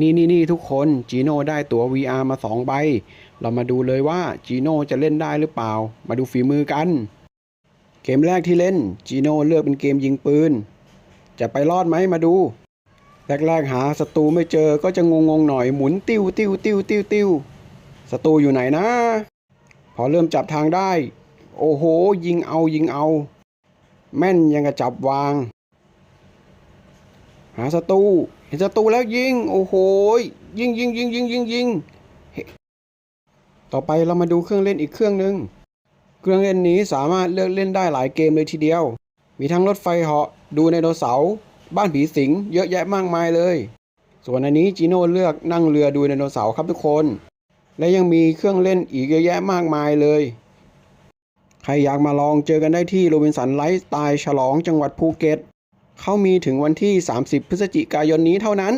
นี่นี่นี่ทุกคนจีโน่ได้ตั๋ว VR มาสองใบ เรามาดูเลยว่าจีโน่จะเล่นได้หรือเปล่า มาดูฝีมือกัน เกมแรกที่เล่นจีโน่เลือกเป็นเกมยิงปืน จะไปรอดไหมมาดู แรกๆหาศัตรูไม่เจอก็จะงงๆหน่อยหมุนติ้วติ้วติ้วติ้วติ้วศัตรูอยู่ไหนนะ พอเริ่มจับทางได้ โอ้โห ยิงเอายิงเอา แม่นยังกระจับวาง หาศัตรูเห็นศัตรูแล้วยิง โอ้โหยิงยิงยิงยิงยิงยิงต่อไปเรามาดูเครื่องเล่นอีกเครื่องหนึ่งเครื่องเล่นนี้สามารถเลือกเล่นได้หลายเกมเลยทีเดียว มีทั้งรถไฟเหาะดูไดโนเสาร์บ้านผีสิง เยอะแยะมากมายเลย ส่วนอันนี้จีโน่เลือกนั่งเรือดูไดโนเสาร์ครับทุกคน และยังมีเครื่องเล่นอีกเยอะแยะมากมายเลย ใครอยากมาลองเจอกันได้ที่โรบินสันไลฟ์สไตล์ฉลองจังหวัดภูเก็ต เขามีถึงวันที่ 30 พฤศจิกายนนี้เท่านั้น